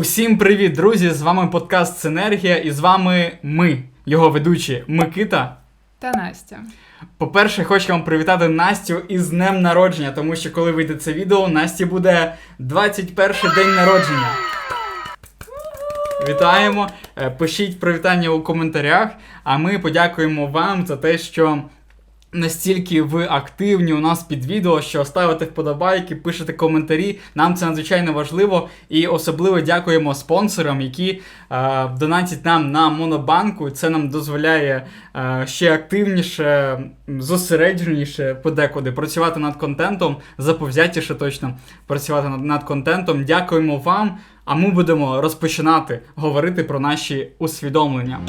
Усім привіт, друзі! З вами подкаст Синергія, і з вами ми, його ведучі Микита. Та Настя. По-перше, хочу вам привітати Настю із днем народження, тому що коли вийде це відео, Насті буде 21 день народження. Вітаємо! Е, Пишіть привітання у коментарях, а ми подякуємо вам за те, що настільки ви активні у нас під відео, що ставите вподобайки, пишете коментарі. Нам це надзвичайно важливо. І особливо дякуємо спонсорам, які е, донатять нам на монобанку. Це нам дозволяє е, ще активніше, зосередженіше подекуди працювати над контентом, заповзятіше точно працювати над, над контентом. Дякуємо вам. А ми будемо розпочинати говорити про наші усвідомлення.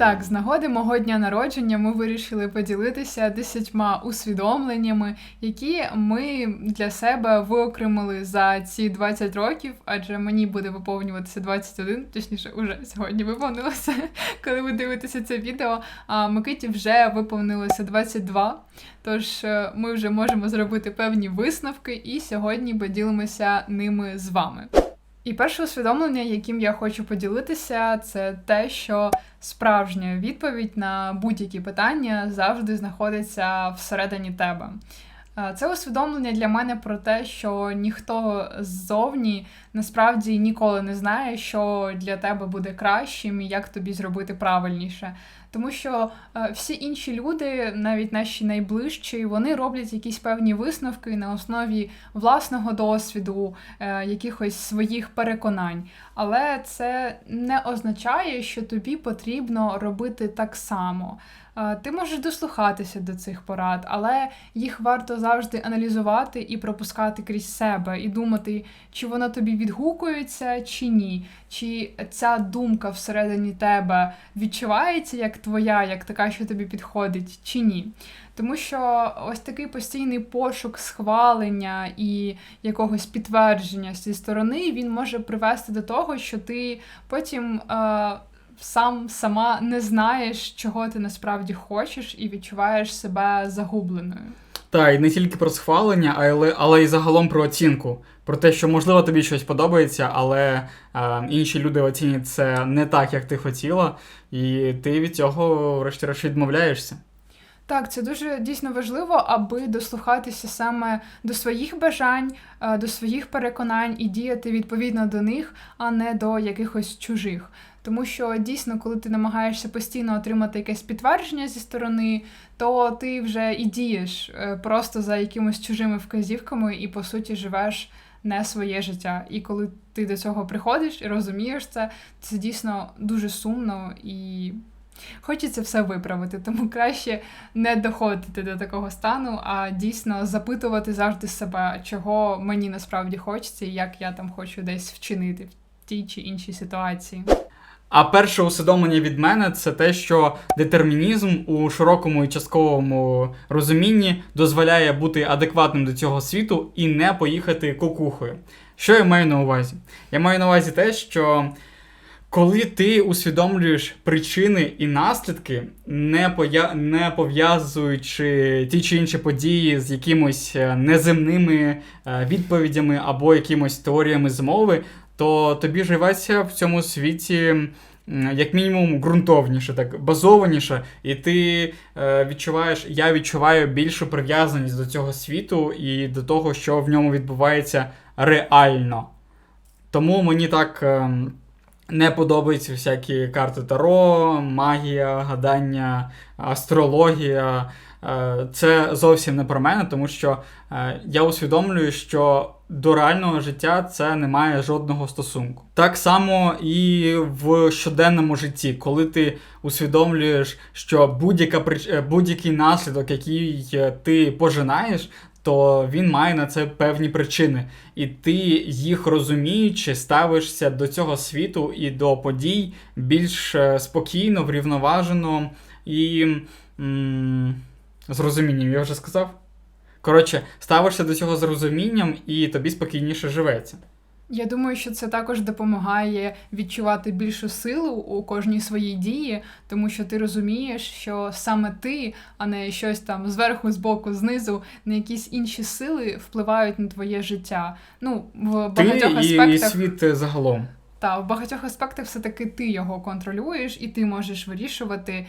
Так, з нагоди мого дня народження ми вирішили поділитися десятьма усвідомленнями, які ми для себе виокремили за ці 20 років, адже мені буде виповнюватися 21, точніше, уже сьогодні виповнилося, коли ви дивитеся це відео. А Микиті вже виповнилося 22. Тож е, ми вже можемо зробити певні висновки, і сьогодні поділимося ними з вами. І перше усвідомлення, яким я хочу поділитися, це те, що справжня відповідь на будь-які питання завжди знаходиться всередині тебе. Е, Це усвідомлення для мене про те, що ніхто ззовні насправді ніколи не знає, що для тебе буде кращим і як тобі зробити правильніше. Тому що е, всі інші люди, навіть наші найближчі, вони роблять якісь певні висновки на основі власного досвіду, е, якихось своїх переконань. Але це не означає, що тобі потрібно робити так само. Е, Ти можеш дослухатися до цих порад, але їх варто завжди аналізувати і пропускати крізь себе, і думати, чи воно тобі відгукується, чи ні, чи ця думка всередині тебе відчувається як твоя, як така, що тобі підходить, чи ні. Тому що ось такий постійний пошук схвалення і якогось підтвердження зі сторони він може привести до того, що ти потім. Е- сам сама не знаєш, чого ти насправді хочеш, і відчуваєш себе загубленою. Та, і не тільки про схвалення, але, але й загалом про оцінку. Про те, що можливо тобі щось подобається, але е, інші люди оцінять це не так, як ти хотіла, і ти від цього, врешті-решт, відмовляєшся. Так, це дуже дійсно важливо, аби дослухатися саме до своїх бажань, е, до своїх переконань і діяти відповідно до них, а не до якихось чужих. Тому що дійсно, коли ти намагаєшся постійно отримати якесь підтвердження зі сторони, то ти вже і дієш е, просто за якимось чужими вказівками і по суті живеш не своє життя. І коли ти до цього приходиш і розумієш це, це дійсно дуже сумно і Хочеться все виправити, тому краще не доходити до такого стану, а дійсно запитувати завжди себе, чого мені насправді хочеться, і як я там хочу десь вчинити в тій чи іншій ситуації. А перше усвідомлення від мене це те, що детермінізм у широкому і частковому розумінні дозволяє бути адекватним до цього світу і не поїхати кукухою. Що я маю на увазі? Я маю на увазі те, що коли ти усвідомлюєш причини і наслідки, не, поя... не пов'язуючи ті чи інші події з якимось е, неземними е, відповідями або якимось теоріями змови, то тобі живеться в цьому світі. Як мінімум ґрунтовніше, так базованіше, і ти е, відчуваєш, я відчуваю більшу прив'язаність до цього світу і до того, що в ньому відбувається реально. Тому мені так ем, не подобаються всякі карти Таро, магія, гадання, астрологія. Е, Це зовсім не про мене, тому що е, я усвідомлюю, що до реального життя це не має жодного стосунку. Так само і в щоденному житті, коли ти усвідомлюєш, що будь-яка е, будь-який наслідок, який е, ти пожинаєш, то він має на це певні причини. І ти їх розуміючи, ставишся до цього світу і до подій більш е, спокійно, врівноважено і м- з розумінням, я вже сказав. Коротше, ставишся до цього з розумінням, і тобі спокійніше живеться. Я думаю, що це також допомагає відчувати більшу силу у кожній своїй дії, тому що ти розумієш, що саме ти, а не щось там зверху, збоку, знизу, не якісь інші сили впливають на твоє життя. Ну, в Ти багатьох і, світ загалом. Та в багатьох аспектах все-таки ти його контролюєш, і ти можеш вирішувати,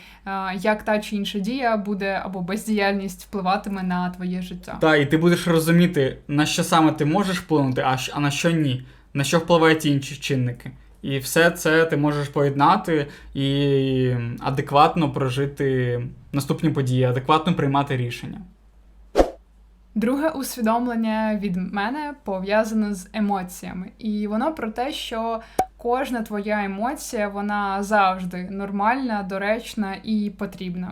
як та чи інша дія буде або бездіяльність впливатиме на твоє життя. Та, і ти будеш розуміти, на що саме ти можеш вплинути, а на що ні, на що впливають інші чинники. І все це ти можеш поєднати і адекватно прожити наступні події, адекватно приймати рішення. Друге усвідомлення від мене пов'язане з емоціями, і воно про те, що кожна твоя емоція вона завжди нормальна, доречна і потрібна.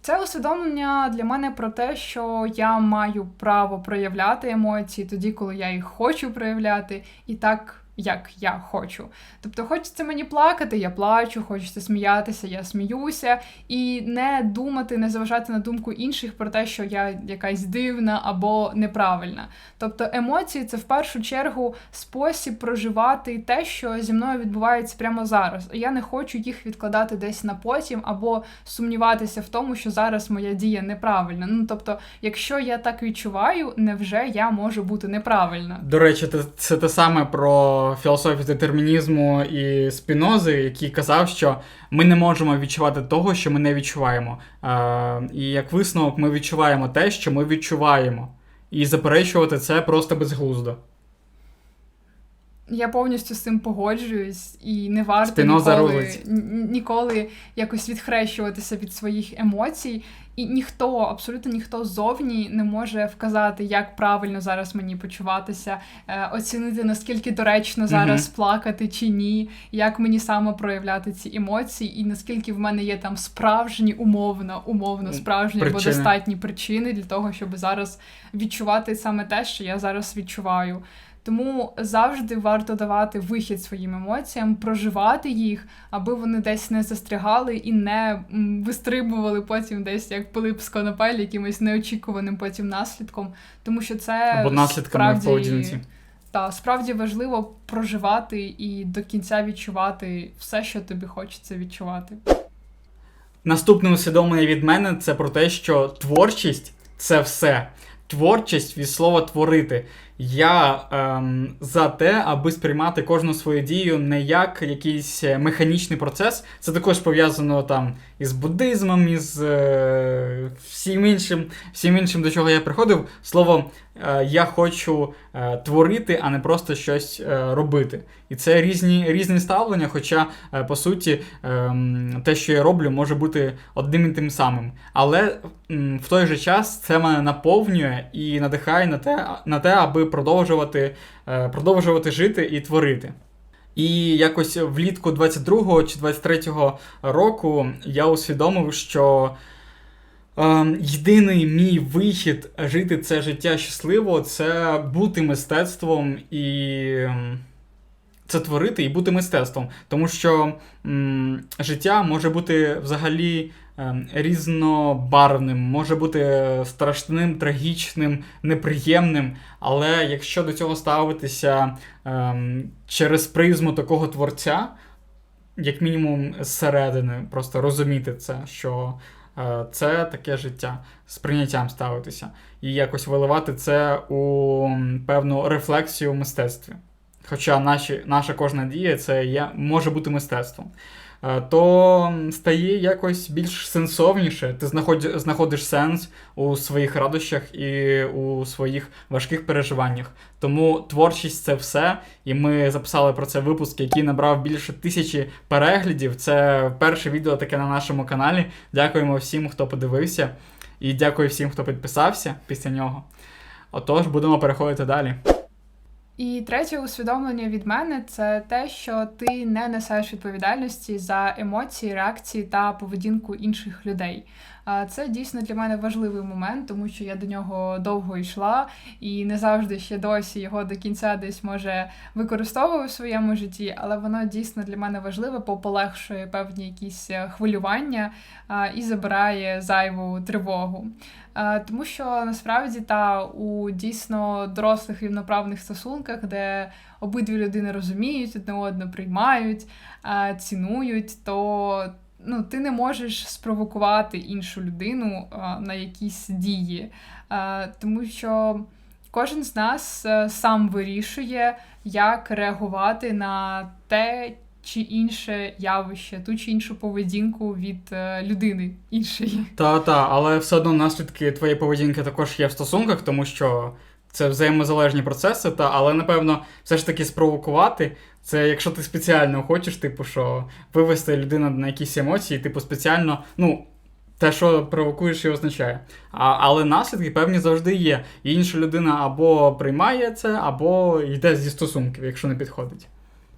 Це усвідомлення для мене про те, що я маю право проявляти емоції тоді, коли я їх хочу проявляти, і так, як я хочу. Тобто, хочеться мені плакати, я плачу, хочеться сміятися, я сміюся, і не думати, не заважати на думку інших про те, що я якась дивна або неправильна. Тобто емоції це в першу чергу спосіб проживати те, що зі мною відбувається прямо зараз. Я не хочу їх відкладати десь на потім або сумніватися в тому, що зараз моя дія неправильна. Ну тобто, якщо я так відчуваю, невже я можу бути неправильна? До речі, це те саме про філософію детермінізму і спінози, який казав, що ми не можемо відчувати того, що ми не відчуваємо. Е, і як висновок, ми відчуваємо те, що ми відчуваємо. І заперечувати це просто безглуздо. Я повністю з цим погоджуюсь, і не варто Спіноза ніколи, рулить. ніколи якось відхрещуватися від своїх емоцій. І ніхто, абсолютно ніхто ззовні не може вказати, як правильно зараз мені почуватися, е, оцінити наскільки доречно зараз плакати чи ні, як мені саме проявляти ці емоції, і наскільки в мене є там справжні умовно, умовно справжні або достатні причини для того, щоб зараз відчувати саме те, що я зараз відчуваю. Тому завжди варто давати вихід своїм емоціям, проживати їх, аби вони десь не застрягали і не вистрибували потім десь як Пилип з конопель, якимось неочікуваним потім наслідком. Тому що це Або наслідками справді, поведінці. та, справді важливо проживати і до кінця відчувати все, що тобі хочеться відчувати. Наступне усвідомлення від мене це про те, що творчість це все. Творчість від слова творити. Я ем, за те, аби сприймати кожну свою дію не як якийсь е, механічний процес. Це також пов'язано там із буддизмом, із е, всім іншим, всім іншим, до чого я приходив. Словом, е, я хочу е, творити, а не просто щось е, робити. І це різні, різні ставлення, хоча, е, по суті, ем, те, що я роблю, може бути одним і тим самим. Але м, в той же час це мене наповнює і надихає на те, на те аби продовжувати, е, продовжувати жити і творити. І якось влітку 22-го чи 23-го року я усвідомив, що Ем, єдиний мій вихід жити це життя щасливо це бути мистецтвом і це творити і бути мистецтвом. Тому що м, життя може бути взагалі різнобарвним, може бути страшним, трагічним, неприємним. Але якщо до цього ставитися ем, через призму такого творця, як мінімум зсередини, просто розуміти це, що е, це таке життя, з прийняттям ставитися, і якось виливати це у певну рефлексію в мистецтві. Хоча наші, наша кожна дія це є, може бути мистецтвом. Е, То стає якось більш сенсовніше. Ти знаходиш, знаходиш сенс у своїх радощах і у своїх важких переживаннях. Тому творчість це все. І ми записали про це випуск, який набрав більше тисячі переглядів. Це перше відео таке на нашому каналі. Дякуємо всім, хто подивився, і дякую всім, хто підписався після нього. Отож, будемо переходити далі. І третє усвідомлення від мене це те, що ти не несеш відповідальності за емоції, реакції та поведінку інших людей. Це дійсно для мене важливий момент, тому що я до нього довго йшла і не завжди ще досі його до кінця десь може використовую в своєму житті, але воно дійсно для мене важливе, бо полегшує певні якісь е, хвилювання і забирає зайву тривогу. Тому що насправді та у дійсно дорослих рівноправних стосунках де обидві людини розуміють, одне одне приймають, цінують, то ну, ти не можеш спровокувати іншу людину на якісь дії, тому що кожен з нас е, сам вирішує, як реагувати на те. Чи інше явище, ту чи іншу поведінку від е, людини іншої. Та, та, але все одно наслідки твоєї поведінки також є в стосунках, тому що це взаємозалежні процеси, та, але напевно все ж таки спровокувати. Це якщо ти спеціально хочеш, типу, що вивести людину на якісь емоції, типу, спеціально, ну. Те, що провокуєш і означає. А, але наслідки певні завжди є. І інша людина або приймає це, або йде зі стосунків, якщо не підходить.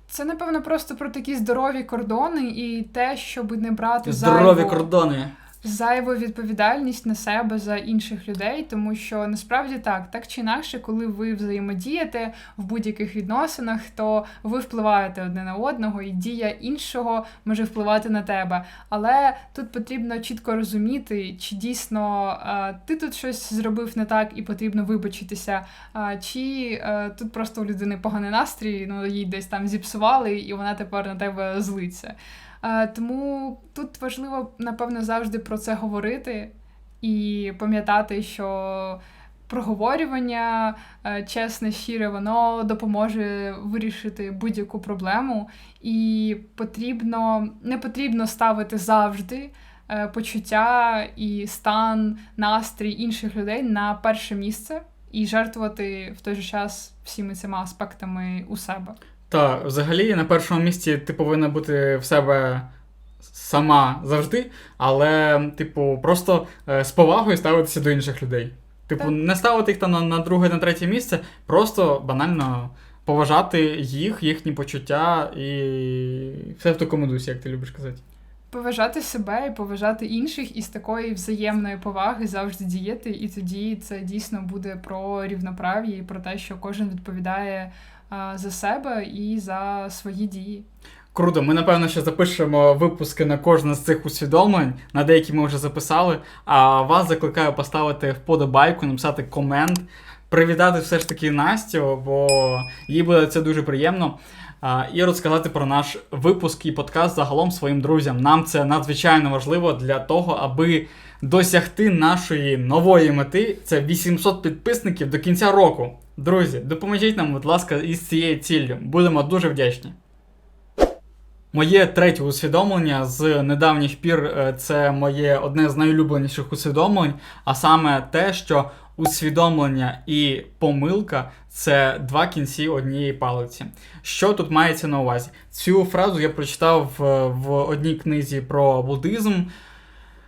Це, напевно, просто про такі здорові кордони і те, щоб не брати Здорові зайву, кордони. Зайву відповідальність на себе за інших людей, тому що насправді так, так чи інакше, коли ви взаємодієте в будь-яких відносинах, то ви впливаєте одне на одного, і дія іншого може впливати на тебе. Але тут потрібно чітко розуміти, чи дійсно е, ти тут щось зробив не так і потрібно вибачитися, чи е, тут просто у людини поганий настрій, ну їй десь там зіпсували, і вона тепер на тебе злиться. Тому тут важливо, напевно, завжди про це говорити і пам'ятати, що проговорювання е, чесне, щире, воно допоможе вирішити будь-яку проблему, і потрібно не потрібно ставити завжди е, почуття і стан, настрій інших людей на перше місце і жертвувати в той же час всіми цими аспектами у себе. Та, взагалі, на першому місці ти повинна бути в себе сама завжди, але, типу, просто е, з повагою ставитися до інших людей. Типу, Так. не ставити їх там на, на друге, на третє місце, просто банально поважати їх, їхні почуття і все в такому дусі, як ти любиш казати. Поважати себе і поважати інших, і з такої взаємної поваги завжди діяти, і тоді це дійсно буде про рівноправ'я і про те, що кожен відповідає за себе і за свої дії. Круто, ми напевно ще запишемо випуски на кожне з цих усвідомлень. На деякі ми вже записали. А вас закликаю поставити вподобайку, написати комент, привітати все ж таки Настю, бо їй буде це дуже приємно. І розказати про наш випуск і подкаст загалом своїм друзям. Нам це надзвичайно важливо для того, аби досягти нашої нової мети. Це 800 підписників до кінця року. Друзі, допоможіть нам, будь ласка, із цією ціллю. Будемо дуже вдячні. Моє третє усвідомлення з недавніх пір е, це моє одне з найулюбленіших усвідомлень, а саме те, що усвідомлення і помилка це два кінці однієї палиці. Що тут мається на увазі? Цю фразу я прочитав в, в одній книзі про буддизм.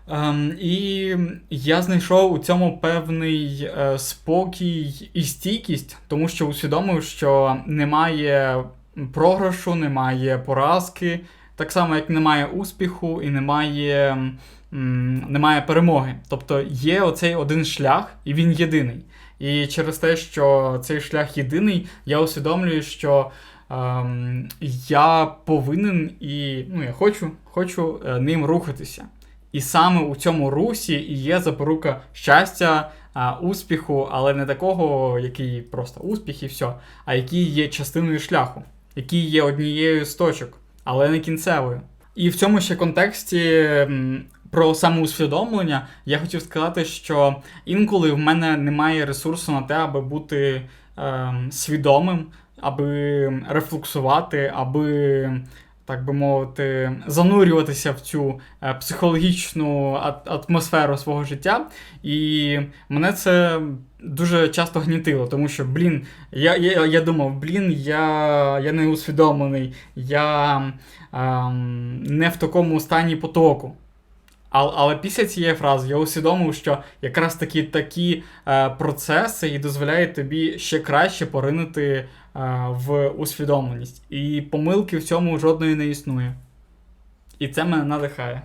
Ем, і я знайшов у цьому певний е, спокій і стійкість, тому що усвідомив, що немає програшу, немає поразки, так само, як немає успіху і немає, немає перемоги. Тобто є оцей один шлях, і він єдиний. І через те, що цей шлях єдиний, я усвідомлюю, що ем, я повинен і ну, я хочу, хочу е, ним рухатися. І саме у цьому русі і є запорука щастя, успіху, але не такого, який просто успіх і все, а який є частиною шляху, який є однією з точок, але не кінцевою. І в цьому ще контексті про самоусвідомлення я хотів сказати, що інколи в мене немає ресурсу на те, аби бути ем, свідомим, аби рефлексувати, аби так би мовити, занурюватися в цю е, психологічну атмосферу свого життя. І мене це дуже часто гнітило, тому що, блін, я, я, я думав, блін, я, я не усвідомлений, я ем, не в такому стані потоку. Але, але після цієї фрази я усвідомив, що якраз таки такі е, процеси і дозволяють тобі ще краще поринути е, в усвідомленість. І помилки в цьому жодної не існує. І це мене надихає.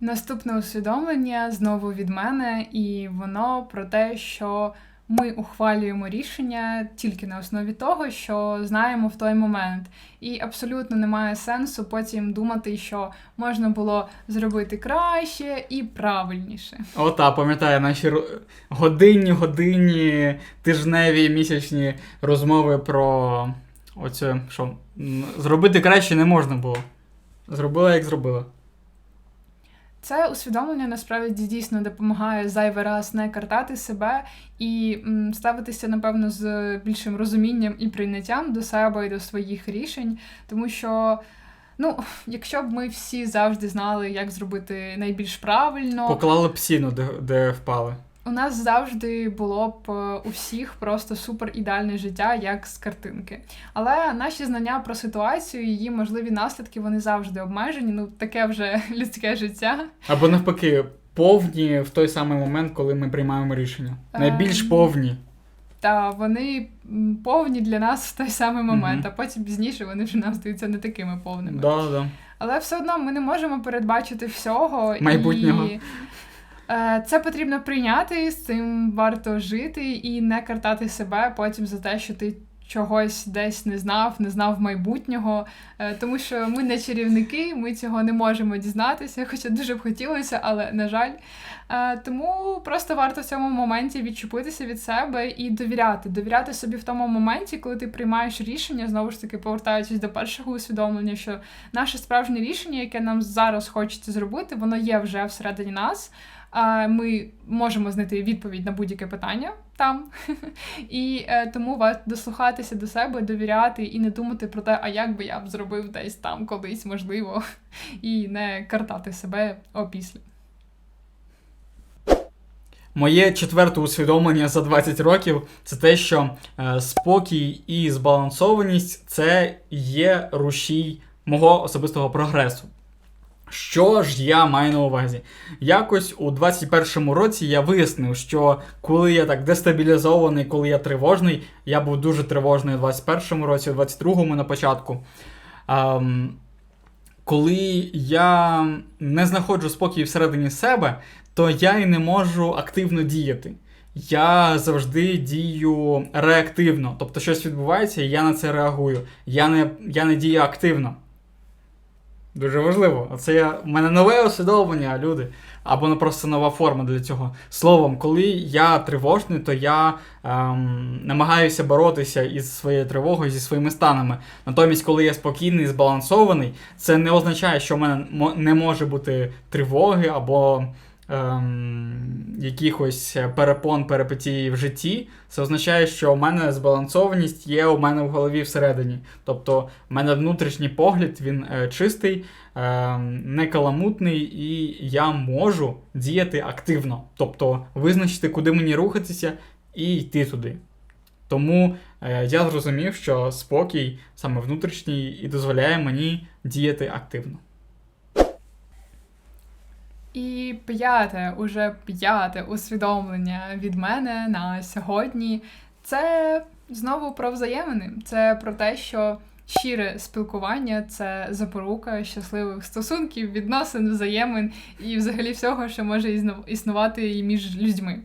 Наступне усвідомлення знову від мене, і воно про те, що ми ухвалюємо рішення тільки на основі того, що знаємо в той момент. І абсолютно немає сенсу потім думати, що можна було зробити краще і правильніше. Ота, пам'ятаю, наші годинні, годинні, тижневі, місячні розмови про оце, що зробити краще не можна було. Зробила, як зробила. Це усвідомлення насправді дійсно допомагає зайвий раз не картати себе і ставитися, напевно, з більшим розумінням і прийняттям до себе і до своїх рішень, тому що. Ну, якщо б ми всі завжди знали, як зробити найбільш правильно, Поклали б сіно, де, де впали. У нас завжди було б е, у всіх просто супер ідеальне життя, як з картинки. Але наші знання про ситуацію, її можливі наслідки, вони завжди обмежені. Ну, таке вже людське життя. Або навпаки, повні в той самий момент, коли ми приймаємо рішення. Найбільш Ем, повні. Та вони повні для нас в той самий момент, Мгм. а потім пізніше вони вже нам здаються не такими повними. Да, да. Але все одно ми не можемо передбачити всього Майбутнього. І... е, Це потрібно прийняти, з цим варто жити і не картати себе потім за те, що ти чогось десь не знав, не знав майбутнього. Е, Тому що ми не чарівники, ми цього не можемо дізнатися, хоча дуже б хотілося, але на жаль. Е, Тому просто варто в цьому моменті відчепитися від себе і довіряти. Довіряти собі в тому моменті, коли ти приймаєш рішення, знову ж таки, повертаючись до першого усвідомлення, що наше справжнє рішення, яке нам зараз хочеться зробити, воно є вже всередині нас. Ми можемо знайти відповідь на будь-яке питання там. І е, тому варто дослухатися до себе, довіряти і не думати про те, а як би я б зробив десь там колись, можливо, і не картати себе опісля. Моє четверте усвідомлення за 20 років це те, що е, спокій і збалансованість це є рушій мого особистого прогресу. Що ж я маю на увазі? Якось у 21-му році я вияснив, що коли я так дестабілізований, коли я тривожний, я був дуже тривожний у 21-му році, у 22-му на початку. Ем, коли я не знаходжу спокій всередині себе, то я і не можу активно діяти. Я завжди дію реактивно. Тобто щось відбувається, і я на це реагую. Я не, я не дію активно. Дуже важливо. Оце я, в мене нове усвідомлення, люди. Або просто нова форма для цього. Словом, коли я тривожний, то я ем, намагаюся боротися із своєю тривогою, зі своїми станами. Натомість, коли я спокійний, збалансований, це не означає, що в мене не може бути тривоги або ем, якихось перепон, перипетій в житті. Це означає, що у мене збалансованість є у мене в голові всередині. Тобто, в мене внутрішній погляд, він е, чистий, е, не каламутний, і я можу діяти активно. Тобто визначити, куди мені рухатися, і йти туди. Тому е, я зрозумів, що спокій саме внутрішній і дозволяє мені діяти активно. І п'яте, уже п'яте усвідомлення від мене на сьогодні. Це знову про взаємини. Це про те, що щире спілкування це запорука щасливих стосунків, відносин, взаємин і взагалі всього, що може існувати і між людьми.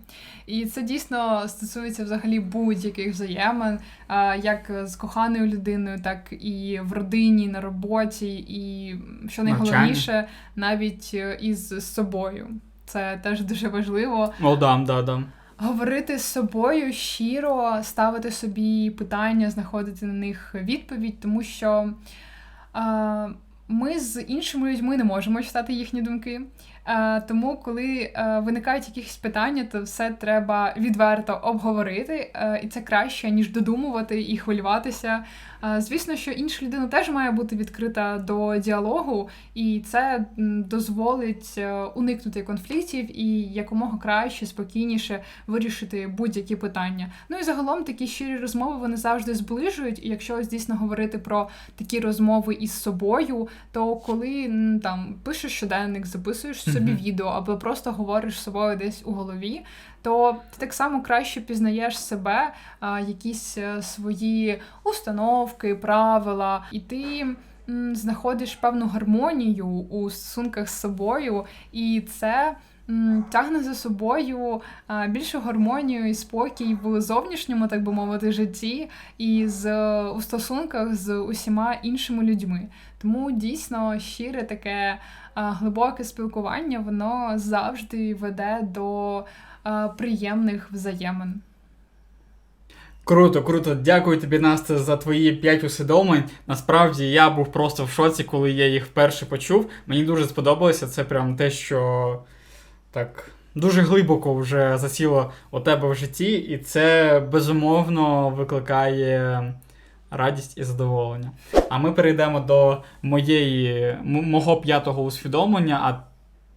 І це дійсно стосується взагалі будь-яких взаємин, як з коханою людиною, так і в родині, на роботі, і що найголовніше, навіть е, із собою. Це теж дуже важливо. О, дам, да, да. Говорити з собою щиро, ставити собі питання, знаходити на них відповідь, тому що ми з іншими людьми не можемо читати їхні думки. А, тому, коли виникають якісь питання, то все треба відверто обговорити, і це краще, ніж додумувати і хвилюватися. Звісно, що інша людина теж має бути відкрита до діалогу, і це дозволить е, уникнути конфліктів і якомога краще, спокійніше вирішити будь-які питання. Ну і загалом такі щирі розмови вони завжди зближують. І якщо дійсно говорити про такі розмови із собою, то коли там пишеш щоденник, записуєш собі відео або просто говориш з собою десь у голові, то ти так само краще пізнаєш себе, якісь е, свої установки, правила, і ти. Знаходиш певну гармонію у стосунках з собою, і це тягне за собою більшу гармонію і спокій в зовнішньому, так би мовити, житті і з у стосунках з усіма іншими людьми. Тому дійсно щире таке глибоке спілкування, воно завжди веде до приємних взаємин. Круто, круто. Дякую тобі, Настя, за твої 5 усвідомлень. Насправді я був просто в шоці, коли я їх вперше почув. Мені дуже сподобалося. Це прям те, що так дуже глибоко вже засіло у тебе в житті, і це безумовно викликає радість і задоволення. А ми перейдемо до моєї, мого п'ятого усвідомлення, а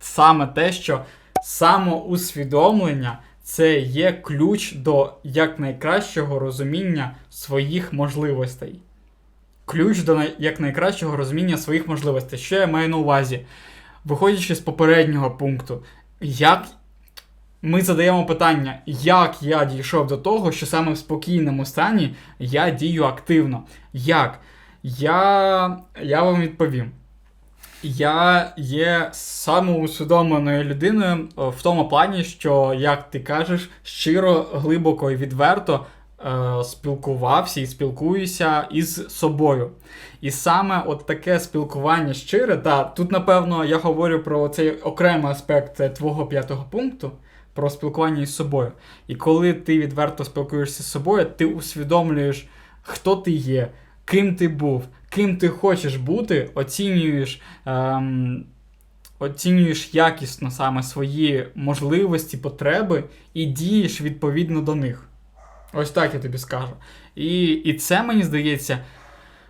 саме те, що самоусвідомлення це є ключ до якнайкращого розуміння своїх можливостей. Ключ до якнайкращого розуміння своїх можливостей. Що я маю на увазі? Виходячи з попереднього пункту, як ми задаємо питання, як я дійшов до того, що саме в спокійному стані я дію активно. Як? Я, я вам відповім. Я є самоусвідомленою людиною е, в тому плані, що, як ти кажеш, щиро, глибоко і відверто е, спілкувався і спілкуюся із собою. І саме от таке спілкування щире, та тут, напевно, я говорю про цей окремий аспект е, твого п'ятого пункту. Про спілкування із собою. І коли ти відверто спілкуєшся з собою, ти усвідомлюєш, хто ти є, ким ти був, ким ти хочеш бути, оцінюєш, ем, оцінюєш якісно саме свої можливості, потреби і дієш відповідно до них. Ось так я тобі скажу. І, і це, мені здається,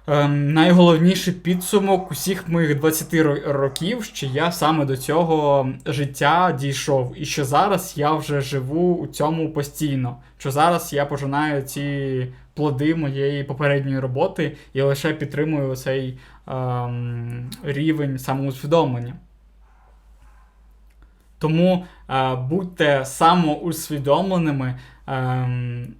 найголовніший підсумок усіх моїх 20 років, що я саме до цього життя дійшов. І що зараз я вже живу у цьому постійно. Що зараз я пожинаю ці плоди моєї попередньої роботи і лише підтримую цей ем, рівень самоусвідомлення. Тому е, будьте самоусвідомленими, ем,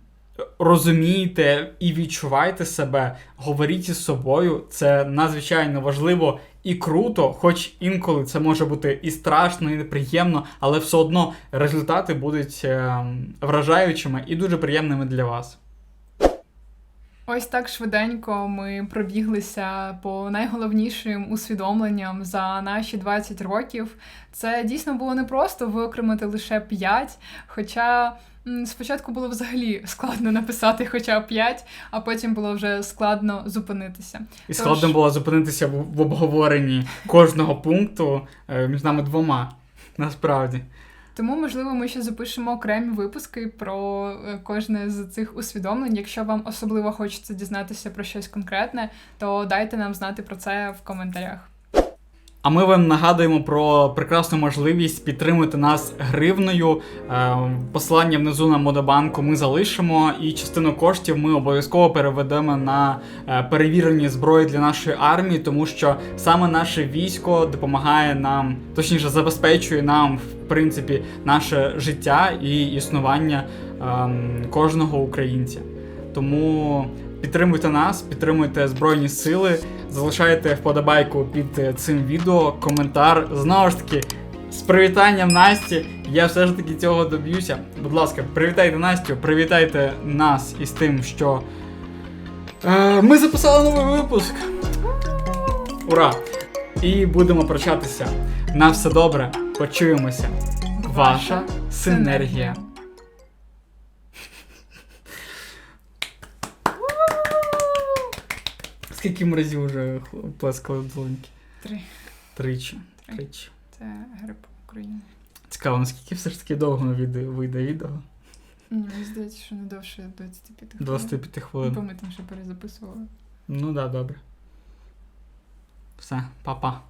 розумійте і відчувайте себе, говоріть із собою. Це надзвичайно важливо і круто, хоч інколи це може бути і страшно, і неприємно, але все одно результати будуть ем, вражаючими і дуже приємними для вас. Ось так швиденько ми пробіглися по найголовнішим усвідомленням за наші 20 років. Це дійсно було непросто виокремити лише 5, хоча спочатку було взагалі складно написати хоча б 5, а потім було вже складно зупинитися. І Тож- складно було зупинитися в, в обговоренні кожного пункту е, між нами двома. Насправді. Тому, можливо, ми ще запишемо окремі випуски про е, кожне з цих усвідомлень. Якщо вам особливо хочеться дізнатися про щось конкретне, то дайте нам знати про це в коментарях. А ми вам нагадуємо про прекрасну можливість підтримати нас гривною. Е, Посилання внизу на Модобанку ми залишимо, і частину коштів ми обов'язково переведемо на е, перевірені зброї для нашої армії, тому що саме наше військо допомагає нам, точніше, забезпечує нам, в принципі, наше життя і існування ем, кожного українця. Тому підтримуйте нас, підтримуйте Збройні Сили, залишайте вподобайку під е, цим відео, коментар. Знову ж таки, з привітанням Насті. Я все ж таки цього доб'юся. Будь ласка, привітайте Настю, привітайте нас із тим, що е, ми записали новий випуск. Ура! І будемо прощатися. На все добре. Почуємося. Ваша синергія. Скільки разів вже плескали в долоньки? Три. Тричі. Три. Тричі. Це гриб України. Цікаво, наскільки все ж таки довго відео вийде відео? Ні, мені здається, що не довше 25 хвилин. 25 Ну, хвилин. Бо ми там ще перезаписували. Ну да, добре. Все, па-па.